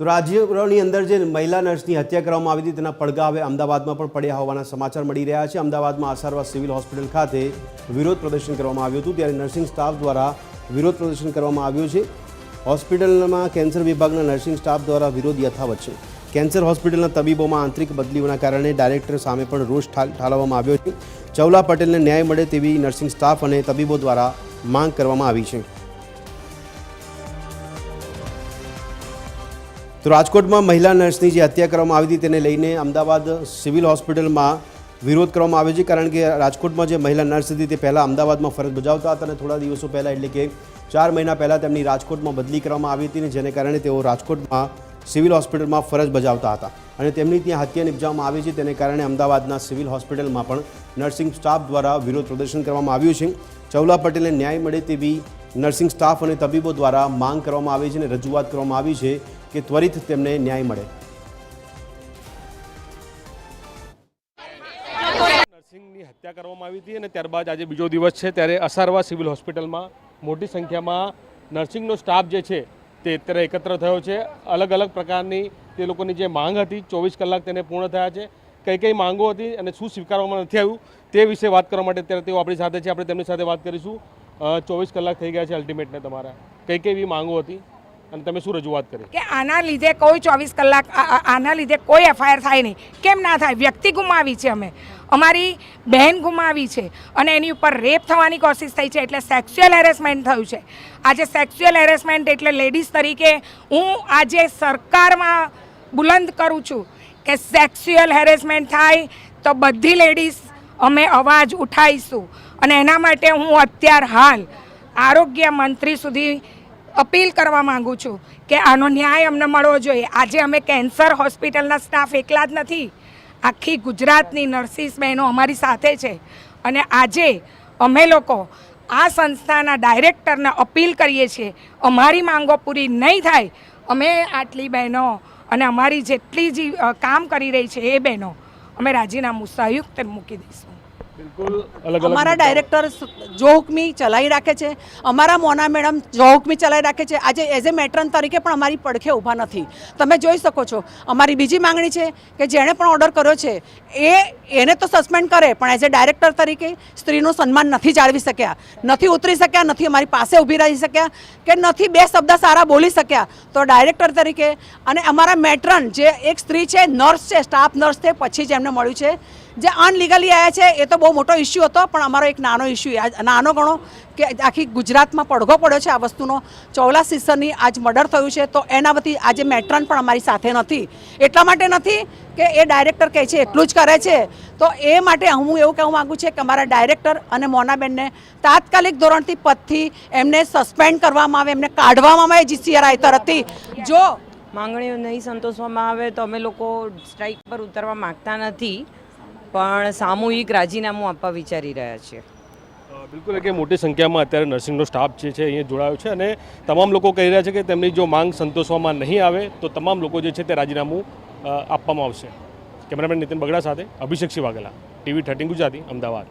તો રાજ્યની અંદર જે મહિલા નર્સની હત્યા કરવામાં આવી હતી, તેના પડઘા હવે અમદાવાદમાં પણ પડ્યા હોવાના સમાચાર મળી રહ્યા છે. અમદાવાદમાં આસારવા સિવિલ હોસ્પિટલ ખાતે વિરોધ પ્રદર્શન કરવામાં આવ્યું હતું, ત્યારે નર્સિંગ સ્ટાફ દ્વારા વિરોધ પ્રદર્શન કરવામાં આવ્યું છે. હોસ્પિટલમાં કેન્સર વિભાગના નર્સિંગ સ્ટાફ દ્વારા વિરોધ યથાવત છે. કેન્સર હોસ્પિટલના તબીબોમાં આંતરિક બદલીઓના કારણે ડાયરેક્ટર સામે પણ રોષ ઠાલવવામાં આવ્યો છે. ચૌલા પટેલને ન્યાય મળે તેવી નર્સિંગ સ્ટાફ અને તબીબો દ્વારા માંગ કરવામાં આવી છે. તો રાજકોટમાં મહિલા નર્સની જે હત્યા કરવામાં આવી હતી તેને લઈને અમદાવાદ સિવિલ હોસ્પિટલમાં વિરોધ કરવામાં આવ્યો છે, કારણ કે રાજકોટમાં જે મહિલા નર્સ હતી તે પહેલાં અમદાવાદમાં ફરજ બજાવતા હતા અને થોડા દિવસો પહેલાં એટલે કે ચાર મહિના પહેલાં તેમની રાજકોટમાં બદલી કરવામાં આવી હતી જેને કારણે તેઓ રાજકોટમાં સિવિલ હોસ્પિટલમાં ફરજ બજાવતા હતા અને તેમની ત્યાં હત્યા નિપજાવવામાં આવી છે. તેને કારણે અમદાવાદના સિવિલ હોસ્પિટલમાં પણ નર્સિંગ સ્ટાફ દ્વારા વિરોધ પ્રદર્શન કરવામાં આવ્યું છે. ચૌલા પટેલને ન્યાય મળે તેવી નર્સિંગ સ્ટાફ અને તબીબો દ્વારા માંગ કરવામાં આવી છે અને રજૂઆત કરવામાં આવી છે કે ત્વરિત તેમને ન્યાય મળે. નર્સિંગની હત્યા કરવામાં આવી હતી અને ત્યારબાદ આજે બીજો દિવસ છે. ત્યારે અસારવા સિવિલ હોસ્પિટલમાં મોટી સંખ્યામાં નર્સિંગનો સ્ટાફ જે છે તે અત્યારે એકત્ર થયો છે. અલગ અલગ પ્રકારની તે લોકોની જે માંગ હતી, ચોવીસ કલાક તેને પૂર્ણ થયા છે. કઈ કઈ માંગો હતી અને શું સ્વીકારવામાં નથી આવ્યું તે વિશે વાત કરવા માટે અત્યારે તેઓ આપણી સાથે છે. આપણે તેમની સાથે વાત કરીશું. ચોવીસ કલાક થઈ ગયા છે અલ્ટિમેટને તમારા. કઈ કઈ એવી માંગો હતી? અને તમે શું રજૂઆત કરી? કે આના લીધે કોઈ ચોવીસ કલાક આના લીધે કોઈ એફઆઈઆર થાય નહીં. કેમ ના થાય? વ્યક્તિ ગુમાવી છે અમે. અમારી બહેન ગુમાવી છે અને એની ઉપર રેપ થવાની કોશિશ થઈ છે એટલે સેક્સ્યુઅલ હેરેસમેન્ટ થયું છે. આજે સેક્સ્યુઅલ હેરેસમેન્ટ એટલે લેડીઝ તરીકે હું આજે સરકારમાં બુલંદ કરું છું કે સેક્સ્યુઅલ હેરેસમેન્ટ થાય તો બધી લેડીઝ અમે અવાજ ઉઠાવીશું અને એના માટે હું અત્યાર હાલ આરોગ્ય મંત્રી સુધી અપીલ કરવા માંગુ છું કે આનો ન્યાય અમને મળવો જોઈએ. આજે અમે કેન્સર હોસ્પિટલના સ્ટાફ એકલા જ નથી, આખી ગુજરાતની નર્સિસ બહેનો અમારી સાથે છે. અને આજે અમે લોકો આ સંસ્થાના ડાયરેક્ટરને અપીલ કરીએ છીએ, અમારી માંગો પૂરી નહીં થાય. અમે આટલી બહેનો અને અમારી જેટલી જે કામ કરી રહી છે એ બહેનો, અમે રાજીનામું સંયુક્ત મૂકી દઈશું. અમારા ડાયરેક્ટર જો હુકમી ચલાવી રાખે છે અમારા મોના મેડમ જો હુકમી ચલાવી રાખે છે આજે એઝ એ મેટ્રન તરીકે પણ અમારી પડખે ઊભા નથી. તમે જોઈ શકો છો અમારી બીજી માંગણી છે કે જેણે પણ ઓર્ડર કર્યો છે એ એને તો સસ્પેન્ડ કરે પણ એઝ એ ડાયરેક્ટર તરીકે સ્ત્રીનું સન્માન નથી જાળવી શક્યા. નથી ઉતરી શક્યા નથી અમારી પાસે ઊભી રહી શક્યા કે નથી બે શબ્દ સારા બોલી શક્યા. તો ડાયરેક્ટર તરીકે અને અમારા મેટ્રન જે એક સ્ત્રી છે નર્સ છે સ્ટાફ નર્સ છે પછી જ એમને મળ્યું છે. જે અનલીગલી આવ્યા છે, એ તો બહુ મોટો ઇસ્યુ હતો, પણ અમારો એક નાનો ઇસ્યુ નાનો ગણો કે આખી ગુજરાતમાં પડઘો પડ્યો છે આ વસ્તુનો. ચોવલા સિસ્ટરની આજ મર્ડર થયું છે, તો એના વતી આજે મેટ્રન પણ અમારી સાથે નથી. એટલા માટે નથી કે એ ડાયરેક્ટર કહે છે, એટલું જ કરે છે. તો એ માટે હું એવું કહેવા માગું છું કે અમારા ડાયરેક્ટર અને મોનાબેનને તાત્કાલિક ધોરણથી પદથી એમને સસ્પેન્ડ કરવામાં આવે, એમને કાઢવામાં આવે જીસીઆરઆઈ તરફથી. જો માંગણીઓ નહીં સંતોષવામાં આવે તો અમે લોકો સ્ટ્રાઇક પર ઉતરવા માંગતા નથી. પણ સામૂહિક રાજીનામું આપવા વિચારી રહ્યા છીએ. બિલકુલ કે મોટી સંખ્યામાં અત્યારે નર્સિંગનો સ્ટાફ જે છે, અહીંયા જોડાયો છે અને તમામ લોકો કહી રહ્યા છે કે તેમની જો માંગ સંતોષવામાં નહીં આવે, તો તમામ લોકો જે છે તે રાજીનામું આપવામાં આવશે. કેમેરામેન નીતિન બગડા સાથે અભિષેક વાઘેલા ટીવી થર્ટીન ગુજરાતી, અમદાવાદ.